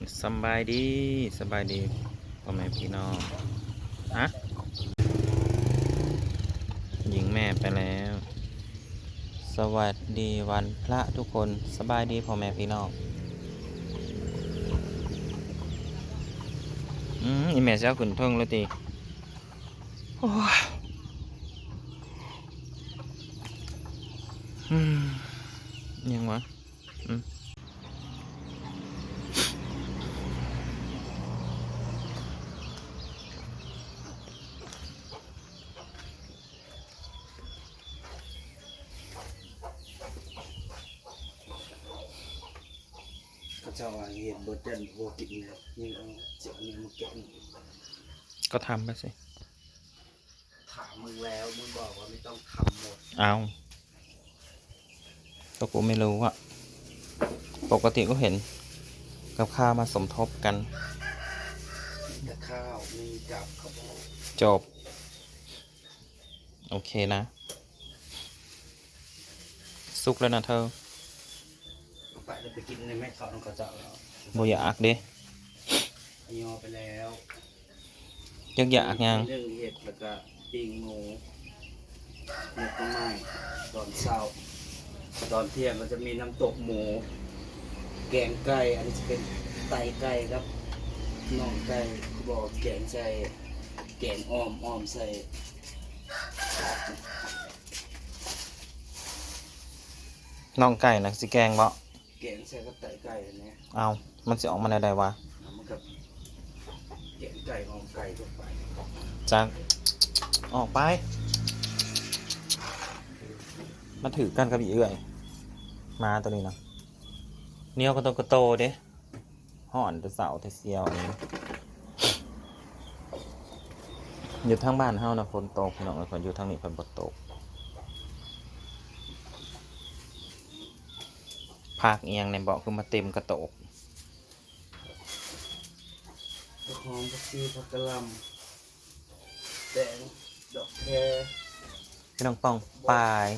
สบายดีสบายดีพ่อแม่พี่น้องฮะหญิงแม่ไปแล้ว สวัสดีวันพระทุกคนสบายดีพ่อแม่พี่น้องอืมอีแม่เจ้าขุนทงแล้วตีโอ้ยยังวะอืม จ้าว่าเห็นบดเด่นโบกินเนี่ยยังเอาเจ้าเนี่ยมาแกะนี่ก็ทำไปสิ ถามมึงแล้วมึงบอกว่าไม่ต้องทำหมดเอาก็กูไม่รู้อะปกติก็เห็น กับข้าวมาสมทบกัน แต่ข้าวมีกับเขาบอกจบ โอเคนะ สุกแล้วนะเธอเอา ไปแล้วไปกินในแม่เขาต้องเขาเจ้าแล้วโบอยากเด้อันยอไปแล้วยักอยากยังเรื่องเห็ดแล้วก็ปิ้งหมูหมูต้นไม้ตอนเช้าตอนเที่ยงก็จะมีน้ำตกหมู แกงไก่อันนี้จะเป็นไตไก่ครับน่องไก่เขาบอกแกงใส่แกงอ้อมอ้อมใส่น้องไก่นะสิแกงบ่ แกงใส่กับไตไก่อันเนี้ยเอามันจะออกมาได้ๆวะแล้วมันกับแกงไก่อ้อมไก่ทั่วไปจากออกไป มาถือกันกับอีเอื่อยมาตัวนี้นะเนียวก็โตก็โตเด้ห่อนแต่เสาแต่เสียวอันนี้อยู่ทางบ้านเฮานะฝนตกพี่น้องเอ้ยฝนอยู่ทางนี้ฝนบ่ตก ภาคเอียงในเบาะคือมาเต็มกระโตกตะหอมผักชีผักกะหล่ำแตงดอกแคพี่น้องป้องปลาย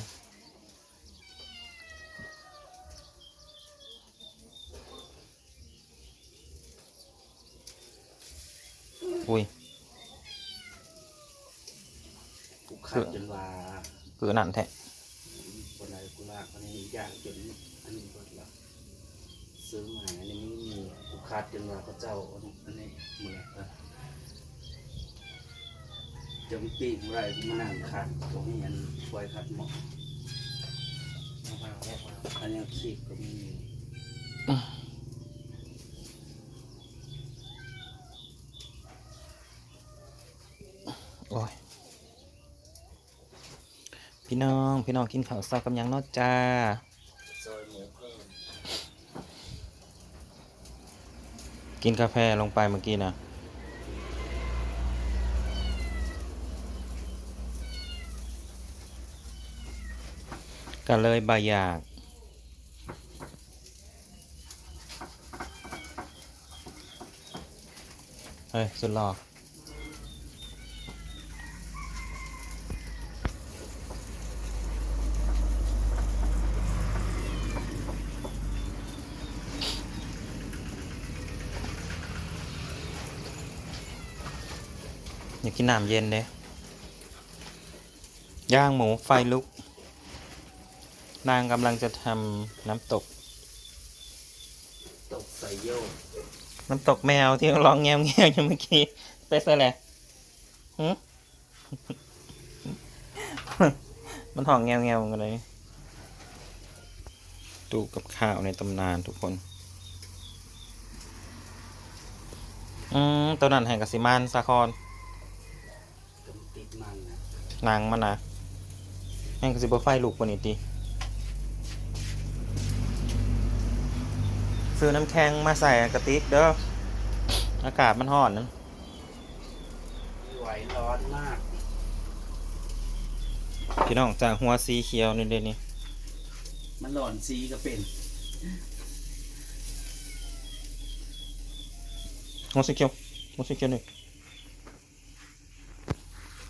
อุ้ยกูขาดจนว่า คือนั่นแท้คนไหนกูลากอันนี้ย่างจนอันนี้หมดละ ซื้อใหม่อันนี้ไม่มีกูขาดจนว่าพระเจ้าอันนี้หมดละจะมีปีกอะไรมานั่งขาดตรงนี้อันปล่อยขาดหมดอันนี้ขีดก็มีโอ้ยพี่น้อง พี่น้องกินข้าวเช้ากับยังนอจ้า ซอยหมูเพิ่ม กินกาแฟลงไปเมื่อกี้นะก็เลยบายาก เฮ้ย สุดหลอก กินน้ำเย็นเด้ย่างหมูไฟลุก นางกำลังจะทำน้ำตก ตกใส่โยกน้ำตกแมวที่ร้องแงวแงวอยู่เมื่อกี้ ไปซะแหละหึมันห้องแงวแงวกันเลยดูกับข้าวในตำนานทุกคน อืมตัวนั้นแห่งกสิมานสาครกำติดมัน นะนางมันนะแห่งกสิบไฟลูกกว่านี้ตีซื้อน้ำแข็งมาใส่กระติกเด้ออากาศมันร้อนนะไม่ไหวร้อนมาก พี่น้องจากหัวสีเขียวนี่เดนี่มันหลอนซีก็เป็นหัวสีเขียวหัวสีเขียวนี่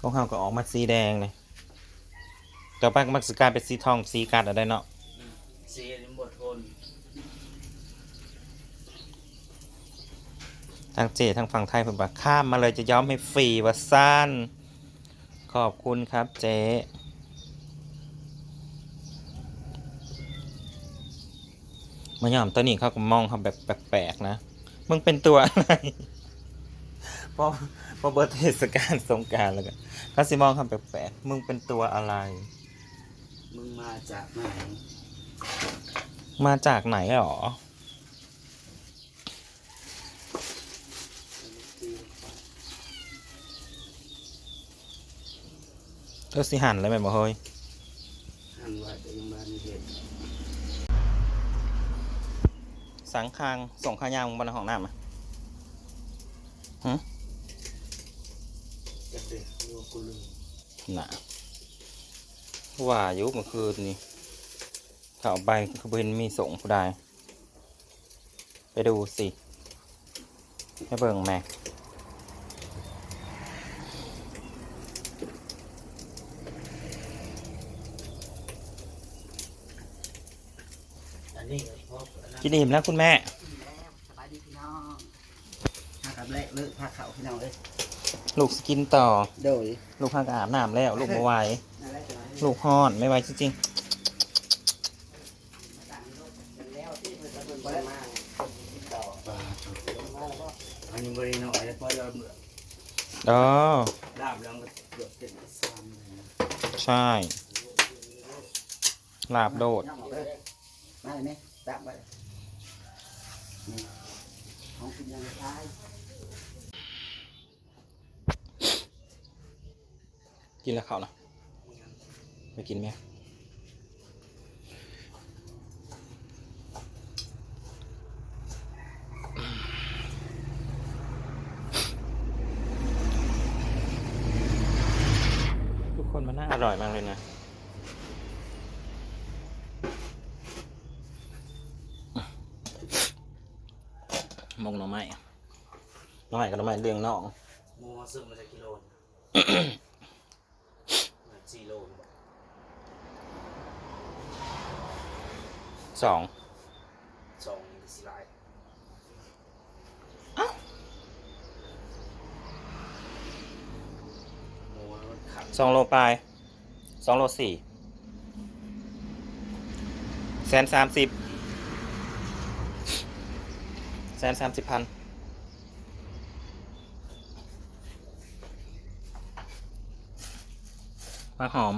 ของเฮาก็ออกมาสีแดงเลยต่อไปก็มักสิกลายเป็นสีทองสีกัดอะไรเนาะซีนี่หมดทนทางเจทางฝั่งไทยผมบอกข้ามมาเลยจะย้อมให้ฟรีว่าสั้นขอบคุณครับเจ๊มาย่อมตัวนี้เขาก็มองเขาแบบแปลกๆนะ มึงเป็นตัวอะไร พอพอเบิร์ดเทศกาลสงกรารแล้วกันเขาสิมองคำแปลกๆมึงเป็นตัวอะไร มึงมาจากไหน มาจากไหนหรอ เธอสิหันเลยไหมบ่เฮ้ย หันว่าจะยังบ้านเห็นสังคางส่งข้าวยางบนห้องน้ำอะจะเด็ กโยกุลืมน่ะว่าอยุเมื่อคืนนี่เข้าไปคือเห็นมีส่งผู้ใดไปดูสิให้เบิ่งแม่อันนี้ก็พบอันนั้นกินอิ่มแล้วคุณแม่ สบายดีพี่น้องมากับแรกเลิกพาเขาพี่น้องเลย ลูกสกินต่อ โดยลูกพากอาบน้ำแล้ว ลูกมาไหวนั่นแหละจะมาให้ลูกห้อนไม่ไหวจริงแล้วที่เพิ่นจะเพิ่นบ่ได้มาต่ออันนี้บริโนอยแล้วพอเราๆอ๋อดาบแล้วก็เกือบเต็มซ้ำเลยนะใช่ ลาบโดดมาเลยไหมดับไปนี่ของกินยังตาย กินแล้วเขานะไปกินไหมทุกคนมันน่าอร่อยมากเลยนะมงหน่อไม้หน่อไม้กับหน่อไม้เลี้ยงน้องโมซื้อมาจากกิโลนะมา สี่โลนะบอกสองสองนี่สิลายโมมันขับสองโลปลายสองโลสี่แสนสามสิบแสนสามสิบพัน มะหอม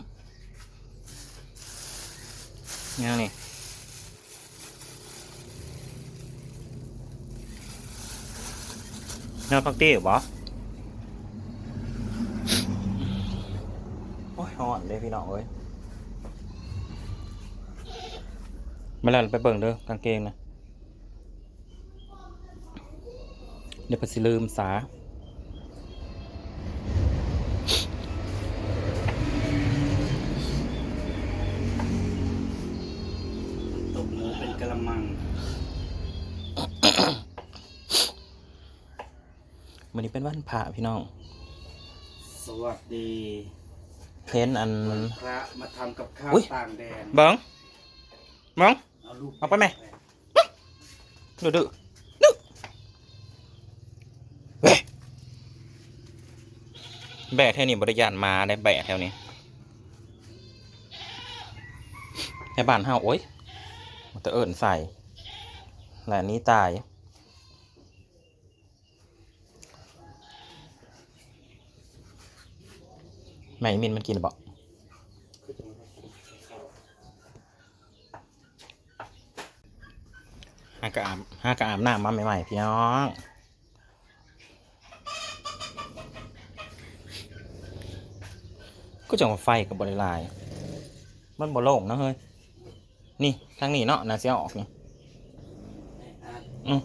ยังนี่ยอดพักตี้เหรอโอ้ยหอนเลยพี่น้องเอ้ยมาแล้วไปเบิ่งเด้อกางเกงนะ เดี๋ยวไปสิลืมสา เป็นวันพระพี่น้อง สวัสดีเพ้นอันวันพระมาทำกับข้าวอุ๊ยต่างแดนเบิ้งเบิ้งเอาลูกเอาไปไหมดูดูดูเว้ยแบะแถวนี้บริยานมาได้แบะแถวนี้ในบ้านเฮาโอ้ยมันจะเอิญใส่แหละนี้ตาย ม่มินมันกินหรือเปล่าหากระอาบห้ากระอาบน้ำมาใหม่ๆพี่น้องก็จังไฟกับบริลายมันบ่โล่งนะเฮ้ย นี่ทางนี้เนาะน่าจะเอาออกนี่อืม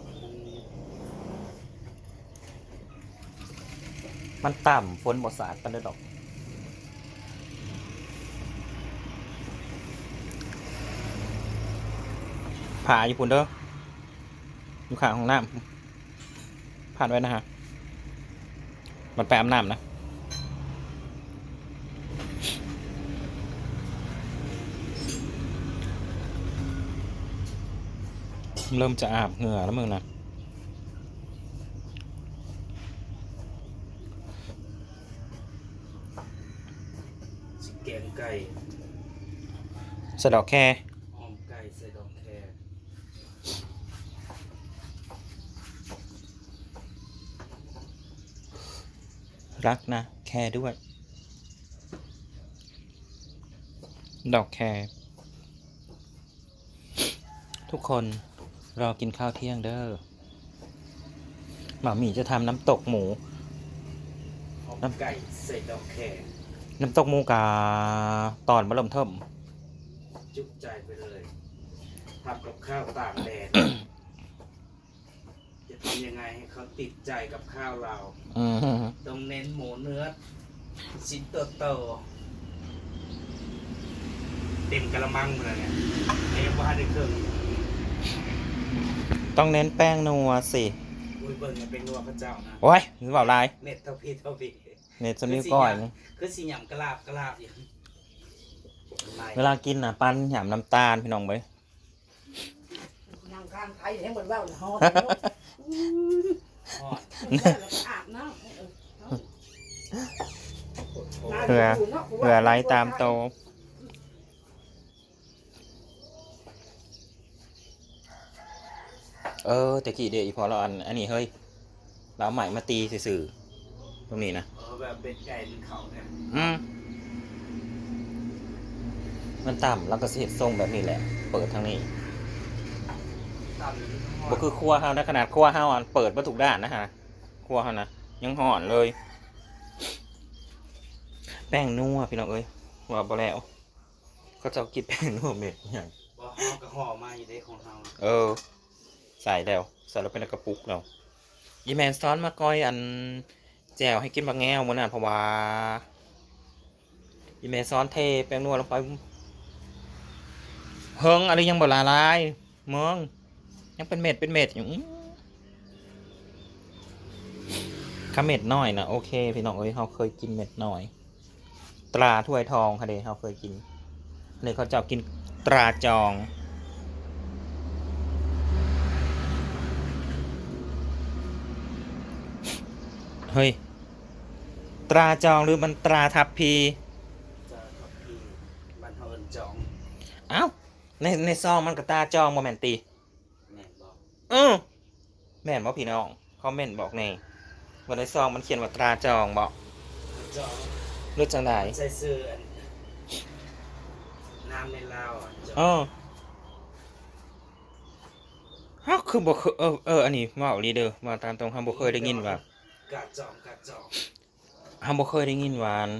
มันต่ำฝนบ่สาดกันได้ดอก ผ่าญี่ปุ่นเด้ออยู่ข้างของน้ำผ่านไว้นะฮะมันแปอาน้ำนะเริ่มจะอาบเหงื่อแล้วมึงนะแกงไก่สะดอกแค่ รักนะ แค่ด้วย ดอกแครทุกคนรอกินข้าวเที่ยงเด้อหมาหมีจะทำน้ำตกหมูออมไก่ใส่ดอกแครน้ำตกหมูกาตอนมะลมเทิมจุกใจไปเลยทำกับข้าวตากแดดจะทำยังไงให้เขาติดใจกับข้าวเรา อืมต้องเน้นหมูเนื้อชิ้นโตๆเต็มกระมังเลยเนี่ยไอ้ว่าได้เครื่องต้องเน้นแป้งนัวสิอุ้ยเบิ่งเนี่ยเป็นนัวพระเจ้านะโอ้ยหรือเปล่าลายเน็ตเท่าพี่เท่าพี่เน็ตสนิ้วก้อยนะคือสีหยำกระลาบกระลาบอย่างไรเวลากินน่ะปั้นหยำน้ำตาลพี่น้องเว้ย นางข้างไทยให้หมดว่าหอดทอดแล้วก็อาบน้ำ เผื่อเผื่อไล่ตามโตเออแต่กี้เดียวอีพอเราอันอันนี้เฮ้ยเราเอาใหม่มาตีสื่อๆตรงนี้นะเออแบบเป็นไก่เป็นเขาเนี่ยอืมมันต่ำแล้วก็สิเห็ดทรงแบบนี้แหละ เปิดทางนี้ตำ บ่คือครัวเฮานะขนาดครัวเฮาอันเปิดมาถูกด้านนะฮะครัวเฮานะยังห่อนเลย แป้งนัวพี่น้องเอ้ยว่าบ่แล้วก็จะเอากินแป้งนัวเม็ดอย่างบ่ห่อกระห่อมาอยู่ในของเฮาเออ ใส่แล้วใส่แล้วเป็นกระปุกแล้วยีแมนซ้อนมาก้อยอันแจวให้กินบางแง่วมื้อนั้นเพราะว่ายีแมนซ้อนเทแป้งนัวลงไปเฮิงอะไรยังบ่ละลายเมือง ยังเป็นเม็ดเป็นเม็ดอยู่อื้อข้าเม็ดน้อยนะโอเค พี่น้องเอ้ยเราเคยกินเม็ดน้อย ตราถ้วยทองค่ะเดเราเคยกินอันนี้เขาจะเอากินตราจองเฮ้ย ตราจองหรือมันตราทับพีจะทับพีบ้านเฮาเอิ้นจองเอ้า ในในซองมันก็ตราจองโมแมนตีแม่นบ อกเออแม่นบอกพี่น้องคอมเมนต์บอกแน่ว่าในซองมันเขียนว่าตราจองบอกจองรู้จังไดใส่เสื้ออันน้ำในลาวอะจองเออฮะคือบอกเคยเออเอออันนี้ว่าเอาลีเดอร์มาตามตรงฮัมบ่เคยได้ยินว่ากาดจองกาดจองฮัมบ่เคยได้ยินว่าอัน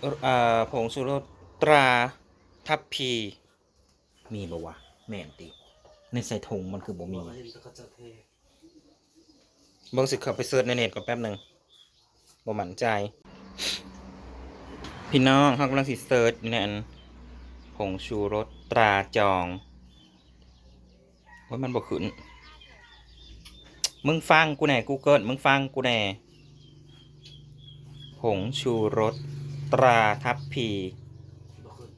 เอ่ออ่าผงสุรสตราทับพี มีบ่วะแม่นติ ในใส่ถุงมันคือบ่มีบาเห็นแต่เขาจะเทเบิ่งสิเข้าไปเสิร์ชในเน็ตก่อนแป๊บหนึ่งบ่มั่นใจ พี่น้องเฮากำลังสิเสิร์ชในอันผงชูรสตราจองว่ามันบ่ขึ้นมึงฟังกูแหน่ Google มึงฟังกูแหน่ผงชูรสตราทับพี บอกคือ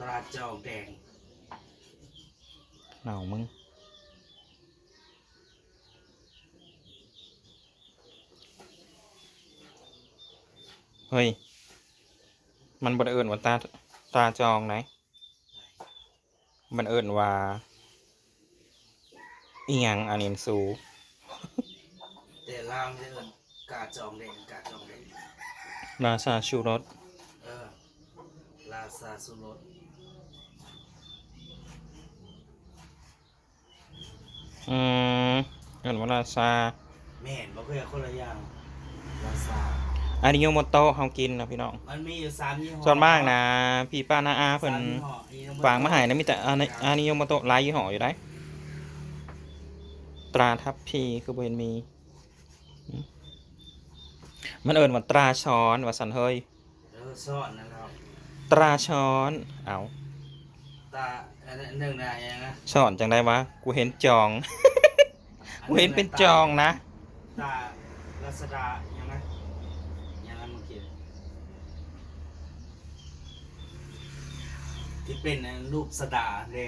ตราจองแดงเหนามึง เฮ้ย มันบันเอิญว่าตาตาจองไหนมันเอิญว่าอีหยังอันนี้สู แต่ลาวไม่ได้เอิ้นกาดจองแดงกาดจองแดงราชาชูรสเออลาซาสุรส อืมเอิญว่าราชาแม่นบ่เคยคนละอย่างลาซาอานิโยโมโตะเฮากินนะพี่น้อง มันมีอยู่สามยี่ห้อส่วนมากนะพี่ป้านาอาเพิ่นสามยี่ห้ออันนี้น้ำนฝางมาใหายนะมีแต่อานิอานิโยโมโตะหลายยี่ห้ออยู่ได้ ตราทับพีคือบ่เห็นมีอืมมันเอิญว่าตราช้อนว่าสันเฮยเออซ่อนนะครับ ตราช้อน เอาตาอันนั้น หนึ่งนะยังนะช้อนจังได้วะกูเห็นจอง กูเห็นเป็นจองนะตาลัสดายังนะยังนะเมื่อกี้ที่เป็นรูปสดาเด้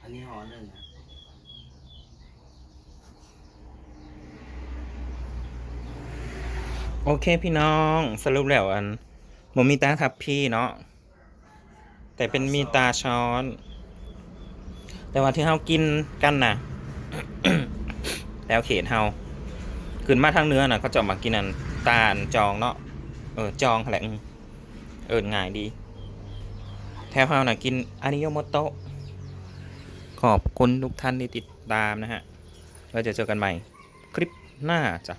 อันนี้ห่อหนึ่งอะตโอเคพี่น้องสรุปแล้วอันหมมีตาทับพี่เนาะ แต่เป็นมีตาช้อน แต่ว่าที่เฮากินกันน่ะ แล้วเขตเฮาขึ้นมาทางเนื้อน่ะเขาจะมากินอันตาลจองเนาะเออจองแหละเอินง่ายดีแถวเฮาน่ะกินอานิโยโมโตะขอบคุณทุกท่านที่ติดตามนะฮะ แล้วจะเจอกันใหม่ คลิปหน้าจ้ะ